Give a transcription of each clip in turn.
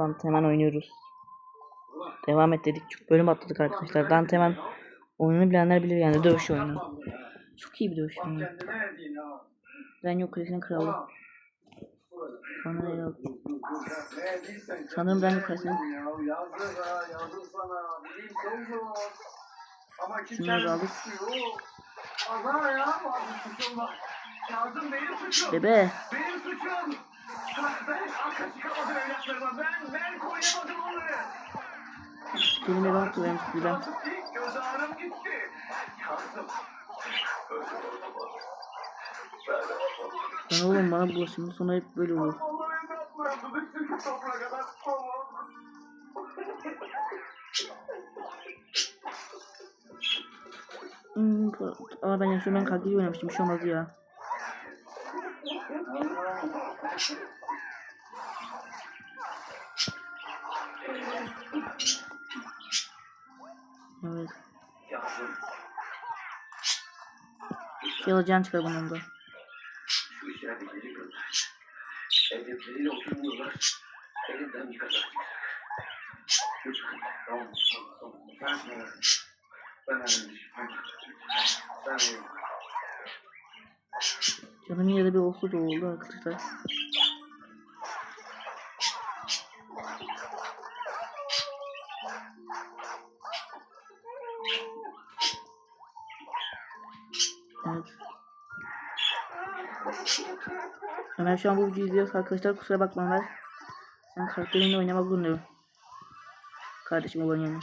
Dante hemen oynuyoruz. Devam et dedik. Çok bölüm atladık arkadaşlar. Dante hemen oyunu bilenler bilir yani dövüş oyunu. Çok iyi bir dövüş oyunu. Renyo Kulesi'nin kralı. Bana ne yok. Sanırım Renyo Kulesi'nin Şunları aldık. Bebe. Benim suçum. Ben arka çıkamadım evlatlarıma. Ben, ben koyamadım onları. Kelime ben. Artık ilk göz ağrım gitti. Yazdım. Lan oğlum bana bulaşımın sonu hep böyle olur. Hmm, ama ben yaşıyorum ben kalkıyı oynamıştım. Bir şey olmaz ya. Evet. Şey alacağını çıkar bunun da. Ben Canım yine de bir olsa da oldu arkadaşlar. Evet. Ömer şu an bu videoyu izliyoruz arkadaşlar kusura bakmalar. Sen karakterinle oynamak zorundayım. Kardeşim olan yani.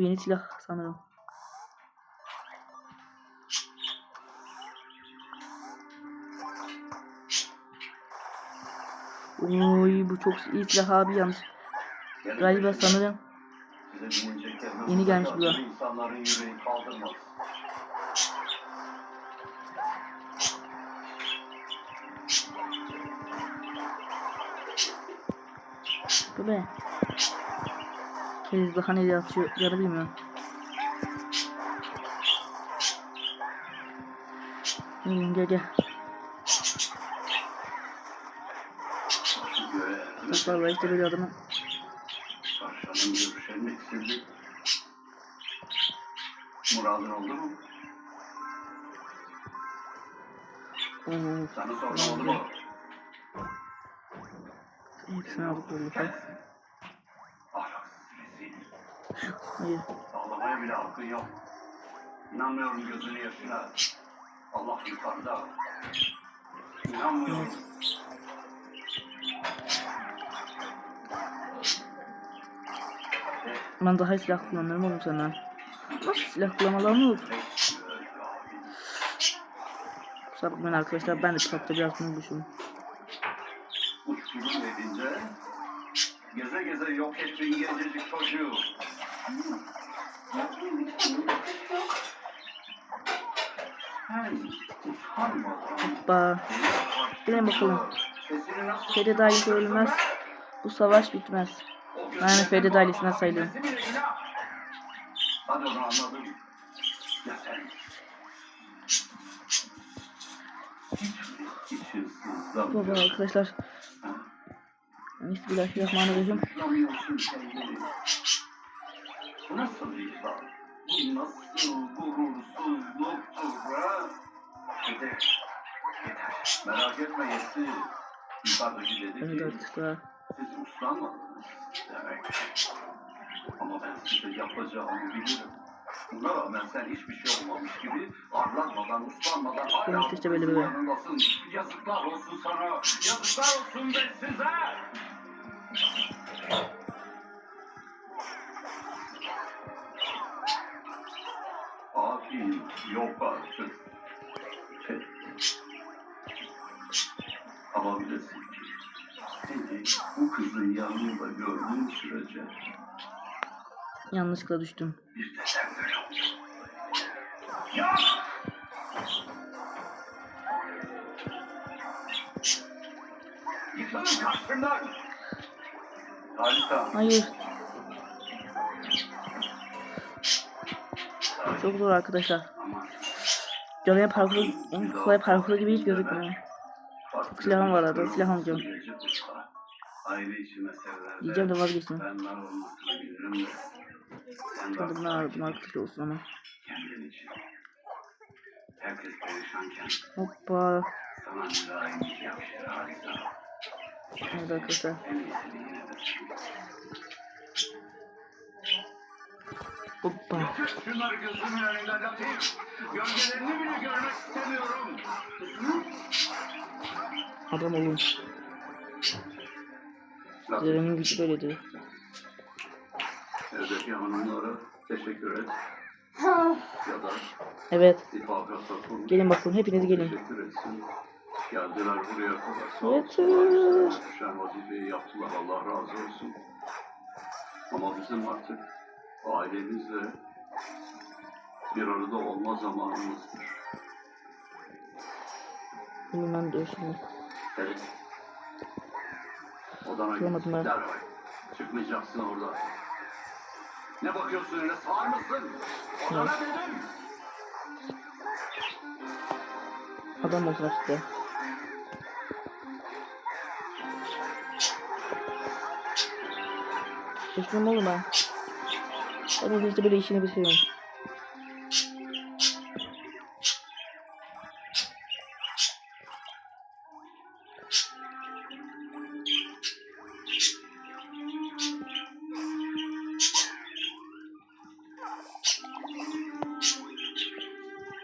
Bu yeni silah sanırım. Oy bu çok iyi silah abi yalnız. Galiba sanırım Yeni gelmiş bu bu be. Keriz daha nereye atıyor yarı bilmiyorum. Gelin gel gel. Bak var işte böyle adamı. Muradın oldu mu? Oo, Sana sorma oldu mu? hepsini aldık böyle. Hayır. Ağlamaya bile hakkın yok. İnanmıyorum gözünü yaşına. Allah yukarıda. İnanmıyorum. Ben daha iyi silah kullanırım oğlum sana. Nasıl silah kullanmalarını olur? Kusura bakmayın arkadaşlar ben de kitapta biraz unutmuşum. Uçturum edince geze geze yok ettin gencecik çocuğu. Hoppa. Gelin bakalım. Ferit ailesi ölmez. Bu savaş bitmez. Ben de Ferit ailesinden sayılırım. Baba arkadaşlar. Bismillahirrahmanirrahim. Nasıl? Bu nasıl gurursuzluktur ha? Yeter. Yeter. Merak etme yetti. Yukarıdaki dedi Evet ki arkadaşlar. siz uslanmadınız demek. Ama ben size yapacağımı bilirim. Buna rağmen sen hiçbir şey olmamış gibi arlanmadan, uslanmadan hala işte böyle böyle. yanındasın. Yazıklar olsun sana. Yazıklar olsun be size. Yok artık. Ama bilesin ki seni bu kızın yanında gördüğüm sürece Yanlışlıkla düştüm. bir de sen böyle olacaksın. Ya! Yıkılın karşımdan! Harika. Hayır. Çok zor arkadaşlar. Canıya parkur, en kolay parkur gibi hiç gözükmüyor. Farklı silahım var arada, silah alacağım. Yiyeceğim de vazgeçtim. Tadımdan aradım arkadaşlar olsun ama. Hoppa. Evet arkadaşlar. Hoppa. Şunları gözümün önünden Latif. Gölgelerini bile görmek istemiyorum. Adam olun. Zerremin gücü böyledir. Evdeki hanımlara teşekkür et. ya da Evet. Gelin bakalım hepiniz gelin. Geldiler buraya kadar. Yeter. Düşen vazifeyi yaptılar. Allah razı olsun. Ama bizim artık ailemizle bir arada olma zamanımızdır. Bunu ben de ölçüm. Evet. Odana git. Bulamadım ben. Derhal. Çıkmayacaksın orada. Ne bakıyorsun öyle? Sağır mısın? Odana dedim. Adam açıkta. Geçmem oğlum ben. Ben işte böyle işini bitiriyorum.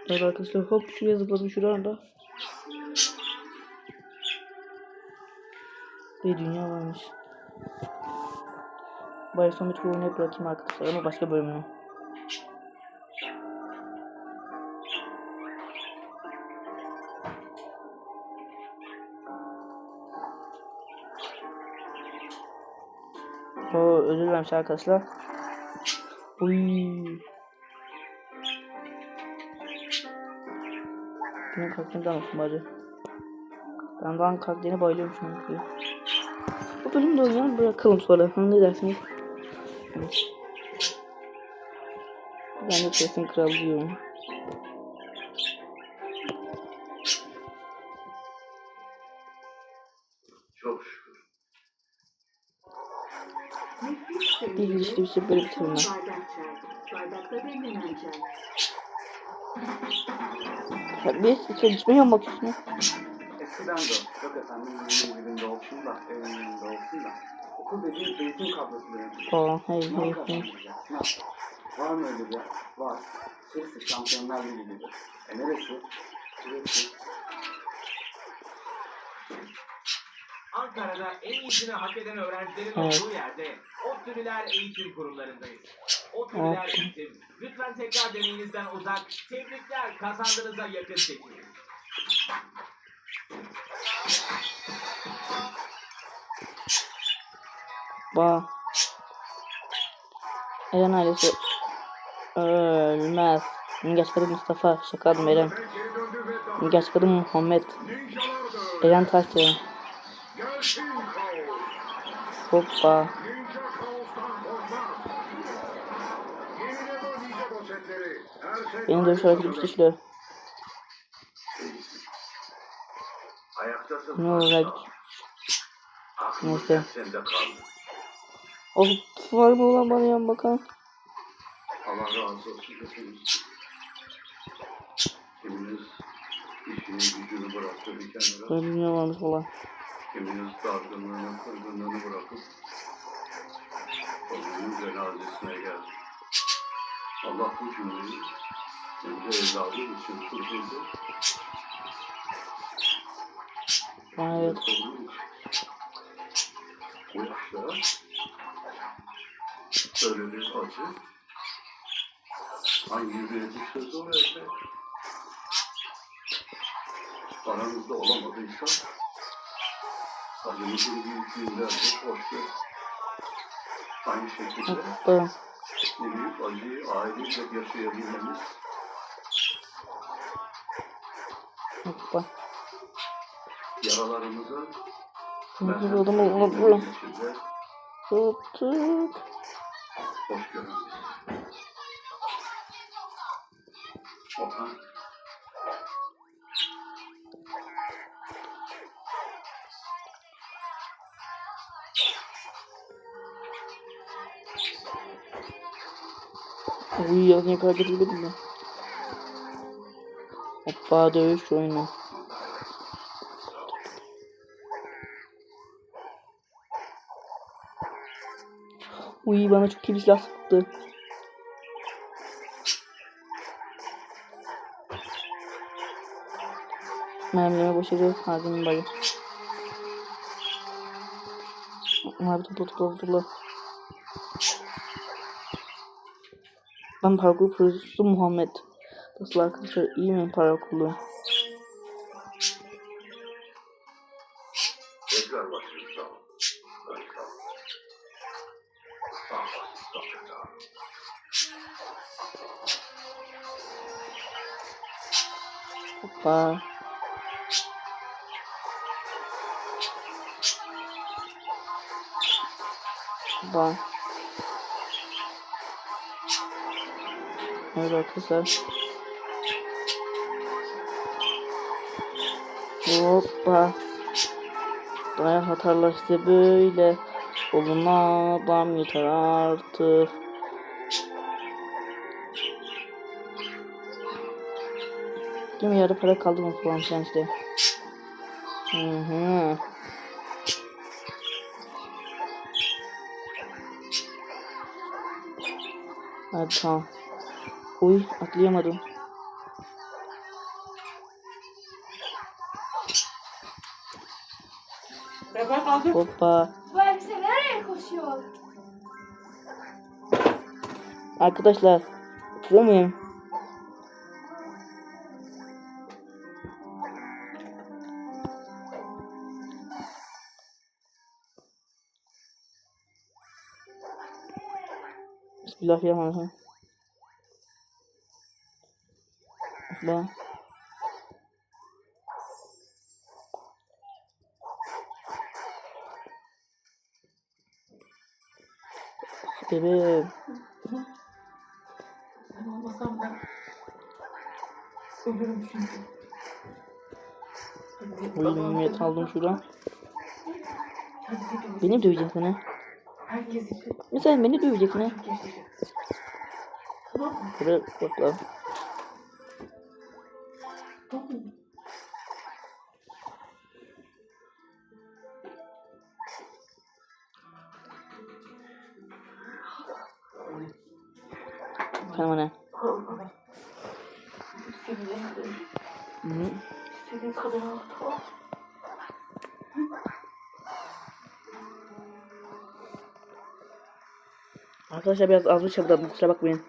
Evet arkadaşlar hop şuraya zıpladım şuradan da. Bir dünya varmış. Bari son bir oyunu bırakayım arkadaşlar ama başka bölümünü. Oo özür dilerim arkadaşlar. Uy. Benim karakterimden olsun bari. Ben daha karakterine bayılıyorum şu an. Bu bölümde oynayalım bırakalım sonra. Ne dersiniz? Evet. Ben de kesin kral diyorum. Çok şükür. Bir işte bir şey böyle çay. Ya bir şey içmeye mi bakıyorsun? Eskiden de yok efendim evin birinde olsun da evin birinde olsun da okul dediğin eğitim kadrosu demek. Hey hey. kazanacağız? Ne? Var mı öyle bir yer? Var. Sırası şampiyonlar ligi gibi. E neresi? Neresi? Ankara'da en iyisini hak eden öğrencilerin Evet. olduğu yerde ODTÜ'lüler eğitim kurumlarındayız. ODTÜ'lüler Evet. eğitim. Lütfen tekrar deneyinizden uzak. Tebrikler kazandığınıza yakın çekin. Ba. Eren ailesi ölmez. Gerçek adı Mustafa. Şaka adım Eren. Gerçek adım Muhammed. Eren Taşdelen. Hoppa. Benim dövüş hareketi. Ayaktasın. Ne olacak? Neyse. Of var mı ulan bana yan bakan? Allah razı olsun hepiniz. Kiminiz işini gücünü bıraktı bir kenara. Böyle dünya varmış ulan. Kiminiz dargınlığını, kırgınlığını bırakıp onun cenazesine geldi. Allah bu cümleyi kendi evladı için kurdurdu. Evet. Bu yaşta böyle bir acı hangi bir sözü o evde aranızda olamadıysa acımızın büyüklüğünden de hoş gör. Aynı şekilde bu büyük acıyı ailecek yaşayabilmemiz Hoppa. yaralarımızı oğlum. içinde Tuttuk hoşgörü, vatan, Uy yazın yakaladık bilirim ben. Hoppa dövüş oyunu. Uy bana çok iyi bir silah sıktı. Mermileme boşadı. Harbimin bayı. Abi topla topla topla. Ben parkur profesörü Muhammed. Nasıl arkadaşlar iyi mi? Tekrar Hoppa. Hoppa. Evet arkadaşlar. Hoppa. Dayan hatarlar işte böyle. Oluna adam yeter artık. Değil mi yarı para kaldı mı falan filan işte. Hı hı. Hadi tamam. Uy atlayamadım. Hoppa. Bu elbise nereye koşuyor? Arkadaşlar. Pro Bismillahirrahmanirrahim. Hoppa. Bebeğim. Ben olmasam ben ölürüm çünkü. Uy niyet aldım şuradan. Herkes hepimiz. Beni döveceksin ha. Herkes için. Mesela beni. Çok yaşayacağız. Tamam mı? Buraya bak lan. Tamam mı? Arkadaşlar biraz az çabuk kusura bakmayın.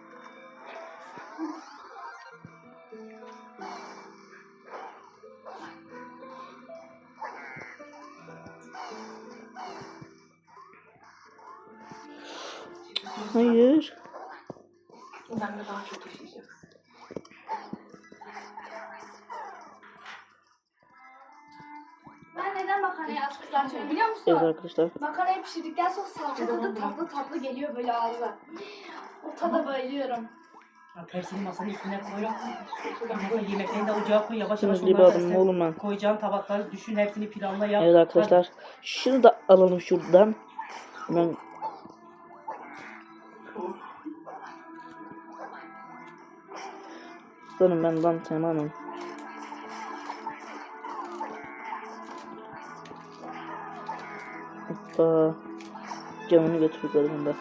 Arkadaşlar. Makarnayı pişirdikten sonra salça tadı tatlı tatlı geliyor böyle ağza. O tada bayılıyorum. Tepsini masanın üstüne koy. Sonra yemeklerini de ocağa koy. Yavaş yavaş onları sen oğlum ben. Koyacağın tabakları düşün. Hepsini planla yap. Evet arkadaşlar. Şunu da alalım şuradan. Ben Sanırım ben lan tamamen. Hoppa. Camını götürdük arasında.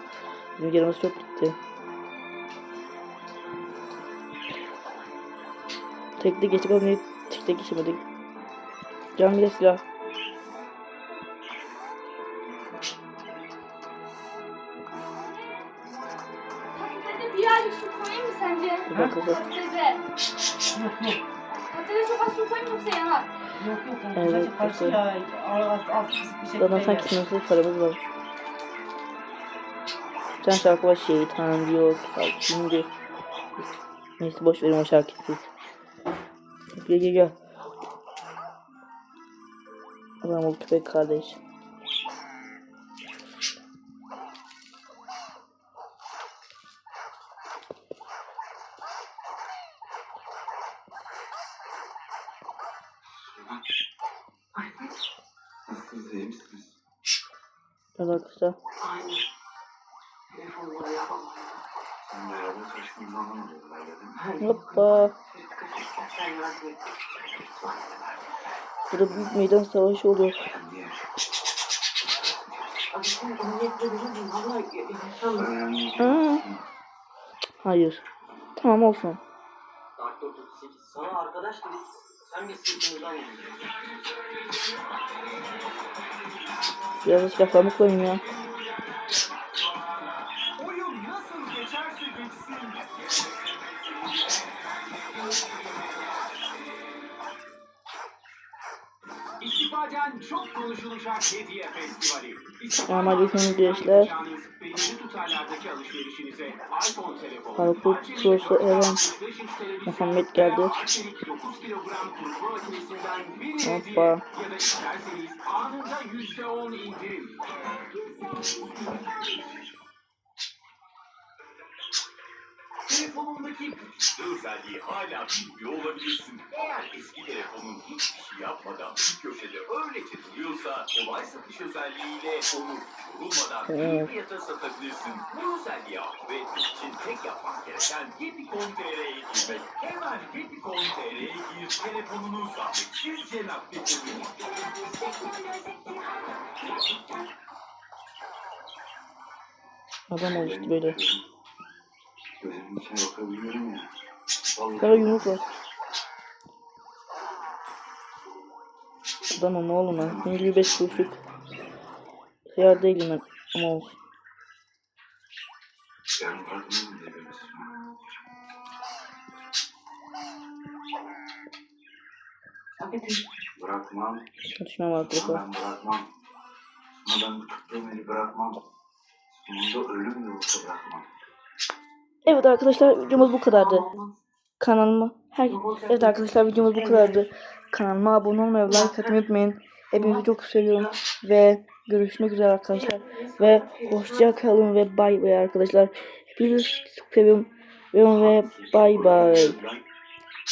Bizim canımız çok gitti. Tekte geçip önce tekte geçemedik. Can bir de silah. Birazcık su koyayım mı sence? Patatese. Patatese çok az su koyayım yoksa yanar. Yok yok. O Evet, güzelce karşı evet. ya. Alt, bir şekilde Zaten sanki sınırsız paramız var. Bir tane şarkı var şeytan. Bak şimdi. Neyse boş verin o şarkıyı siz. Gel gel gel. Adam ol köpek kardeş. Arkadaşlar. Aynen. Telefonları yapamam. Hoppa. Burada büyük meydan savaşı oluyor. Hayır. Tamam olsun. Doktor 38 sana arkadaş dedik. Biraz da silahlarımı koyayım ya. İstifacen çok konuşulacak hediye festivali. Selamünaleyküm gençler. Pro'su telefon, Eren 65 inç televizyon Muhammed geldi. Hoppa. ya da isterseniz anında %10 indirim. Telefonundaki güçlü özelliği hala bilmiyor olabilirsin. Eğer eski telefonun hiçbir şey yapmadan bir köşede öylece duruyorsa kolay satış özelliğiyle onu yorulmadan Evet. fiyata satabilirsin. Bu aktive etmek için tek yapman gereken Gepikon.tr'ye girmek. Hemen Gepikon.tr'ye gir, telefonunu zahmetsizce nakledelim. Adam oluştu böyle. Gözümün içine bakabiliyorum ya. Vallahi Kara yumruk var. Adamım oğlum ben. Senin gibi beş kuruşluk. Hıyar değilim ben. Ama olsun. Yarın farkında mı? Abi Bırakmam. Şuna düşmem artık. Ben bırakmam. Ama ben eli bırakmam. Sonunda ölüm de olsa bırakmam. Evet arkadaşlar videomuz bu kadardı. Kanalıma her Evet arkadaşlar videomuz bu kadardı. Kanalıma abone olmayı like atmayı unutmayın. Hepinizi çok seviyorum ve görüşmek üzere arkadaşlar. Ve hoşça kalın ve bay bay arkadaşlar. Hepinizi çok seviyorum ve bay bay.